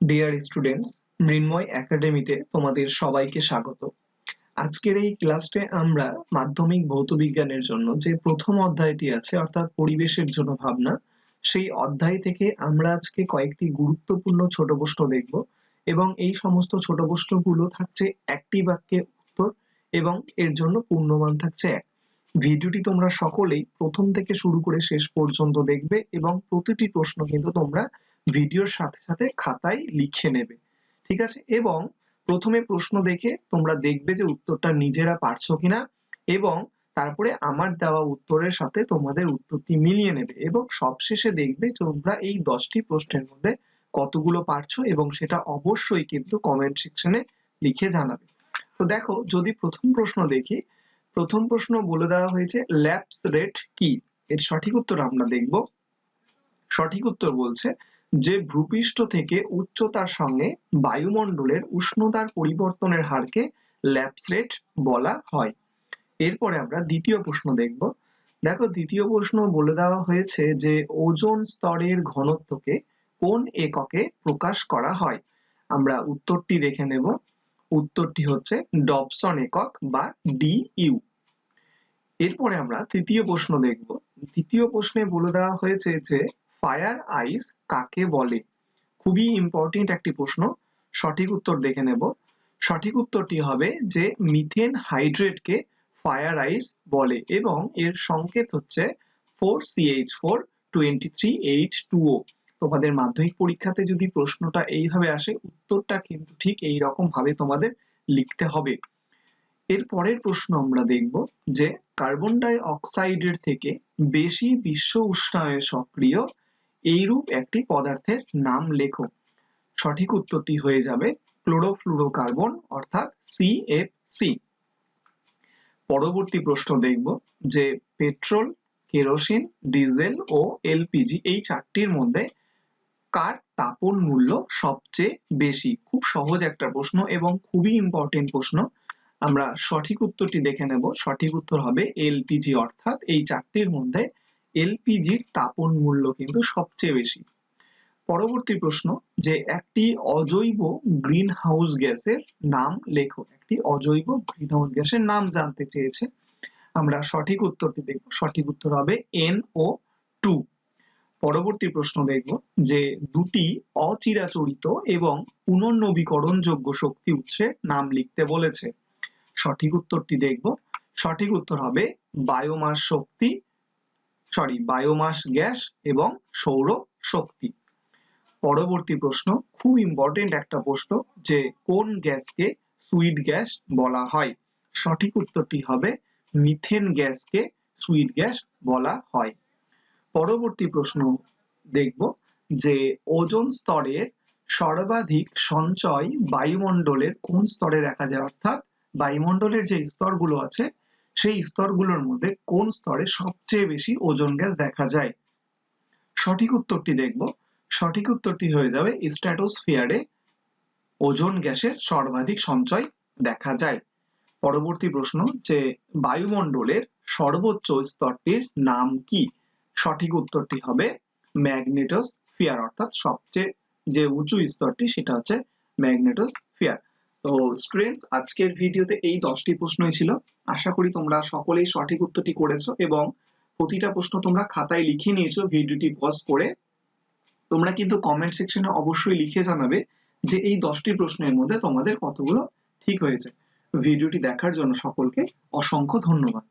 Dear students মৃন্ময় একাডেমিতে তোমাদের সবাইকে স্বাগত। আজকের এই ক্লাসে আমরা মাধ্যমিক ভৌত বিজ্ঞানের জন্য যে প্রথম অধ্যায়টি আছে, অর্থাৎ পরিবেশের জন্য ভাবনা, সেই অধ্যায় থেকে আমরা আজকে কয়েকটি গুরুত্বপূর্ণ ছোট প্রশ্ন দেখব এবং এই সমস্ত ছোট প্রশ্নগুলো থাকছে একটি বাক্যে উত্তর এবং এর জন্য পূর্ণমান থাকছে এক। ভিডিওটি তোমরা সকলেই প্রথম থেকে শুরু করে শেষ পর্যন্ত দেখবে এবং প্রতিটি প্রশ্ন কিন্তু তোমরা ভিডিওর সাথে সাথে খাতায় লিখে নেবে, ঠিক আছে? এবং প্রথমে প্রশ্ন দেখে তোমরা দেখবে যে উত্তরটা নিজেরা পারছ কিনা এবং তারপরে আমার দেওয়া উত্তরের সাথে তোমাদের উত্তরটি মিলিয়ে নেবে এবং সবশেষে দেখবে তোমরা এই দশটি প্রশ্নের মধ্যে কতগুলো পারছ এবং সেটা অবশ্যই কিন্তু কমেন্ট সেকশনে লিখে জানাবে। তো দেখো, যদি প্রথম প্রশ্ন দেখি, প্রথম প্রশ্ন বলে দেওয়া হয়েছে ল্যাপস রেট কি? এর সঠিক উত্তর আমরা দেখব। সঠিক উত্তর বলছে যে ভূপৃষ্ঠ থেকে উচ্চতার সঙ্গে বায়ুমণ্ডলের উষ্ণতার পরিবর্তনের হারকে ল্যাপস রেট বলা হয়। এরপরে আমরা দ্বিতীয় প্রশ্ন দেখব। দেখো, দ্বিতীয় প্রশ্ন বলে দেওয়া হয়েছে যে ওজোন স্তরের ঘনত্বকে কোন এককে প্রকাশ করা হয়। আমরা উত্তরটি দেখে নেব। উত্তরটি হচ্ছে ডবসন একক বা ডিইউ এরপরে আমরা তৃতীয় প্রশ্ন দেখব। তৃতীয় প্রশ্নে বলে দেওয়া হয়েছে যে ফায়ার আইস কাকে বলে? খুবই ইম্পর্টেন্ট একটি প্রশ্ন। সঠিক উত্তর দেখে নেব। সঠিক উত্তরটি হবে যে মিথেন হাইড্রেটকে ফায়ার আইস বলে এবং এর সংকেত হচ্ছে four CH four twenty three H তোমাদের মাধ্যমিক পরীক্ষাতে যদি প্রশ্নটা এইভাবে আসে, উত্তরটা কিন্তু ঠিক এই রকম ভাবে তোমাদের লিখতে হবে। এর পরের প্রশ্ন আমরা দেখব যে কার্বন ডাই অক্সাইডের থেকে বেশি বিশ্ব উষ্ণায়নে সক্রিয় এইরূপ একটি পদার্থের নাম লেখো। সঠিক উত্তরটি হয়ে যাবে ক্লোরোফ্লুরোকার্বন, অর্থাৎ সিএফসি পরবর্তী প্রশ্ন দেখব যে পেট্রোল, কেরোসিন, ডিজেল ও এলপিজি এই চারটির মধ্যে কার তাপন মূল্য সবচেয়ে বেশি? খুব সহজ একটা প্রশ্ন এবং খুবই ইম্পর্টেন্ট প্রশ্ন। আমরা সঠিক উত্তরটি দেখে নেব। সঠিক উত্তর হবে এলপিজি, অর্থাৎ এই চারটির মধ্যে এলপিজির তাপন মূল্য কিন্তু সবচেয়ে বেশি। পরবর্তী প্রশ্ন, যে একটি অজৈব গ্রিন হাউস গ্যাসের নাম লেখো। একটি অজৈব গ্রিন হাউস গ্যাসের নাম জানতে চেয়েছে। আমরা সঠিক উত্তরটি দেখব। সঠিক উত্তর হবে এন ও টু। পরবর্তী প্রশ্ন দেখব, যে দুটি অচিরাচরিত এবং পুনর্নবীকরণযোগ্য শক্তি উৎসের নাম লিখতে বলেছে। সঠিক উত্তরটি দেখব। সঠিক উত্তর হবে বায়োমাস শক্তি সরি বায়োমাস গ্যাস এবং সৌর শক্তি। পরবর্তী প্রশ্ন, খুব ইম্পর্টেন্ট একটা প্রশ্ন যে কোন গ্যাসকে সুইট গ্যাস বলা হয়? সঠিক উত্তরটি হবে মিথেন গ্যাসকে সুইট গ্যাস বলা হয়। পরবর্তী প্রশ্ন দেখব যে ওজোন স্তরের সর্বাধিক সঞ্চয় বায়ুমণ্ডলের কোন স্তরে দেখা যায়? অর্থাৎ বায়ুমণ্ডলের যে স্তরগুলো আছে সেই স্তরগুলোর মধ্যে কোন স্তরে সবচেয়ে বেশি ওজোন গ্যাস দেখা যায়? সঠিক উত্তরটি দেখব। সঠিক উত্তরটি হয়ে যাবে স্ট্র্যাটোস্ফিয়ারে ওজোন গ্যাসের সর্বাধিক সঞ্চয় দেখা যায়। পরবর্তী প্রশ্ন যে বায়ুমণ্ডলের সর্বোচ্চ স্তরটির নাম কি? সঠিক উত্তরটি হবে ম্যাগনেটোস্ফিয়ার, অর্থাৎ সবচেয়ে যে উঁচু স্তরটি সেটা হচ্ছে ম্যাগনেটোস্ফিয়ার। তো স্টুডেন্টস আজকের ভিডিওতে এই দশটি প্রশ্নই ছিল। আশা করি তোমরা সকলেই সঠিক উত্তরটি করেছ এবং প্রতিটা প্রশ্ন তোমরা খাতায় লিখে নিয়েছো, ভিডিওটি পজ করে। তোমরা কিন্তু কমেন্ট সেকশনে অবশ্যই লিখে জানাবে যে এই দশটি প্রশ্নের মধ্যে তোমাদের কতগুলো ঠিক হয়েছে। ভিডিওটি দেখার জন্য সকলকে অসংখ্য ধন্যবাদ।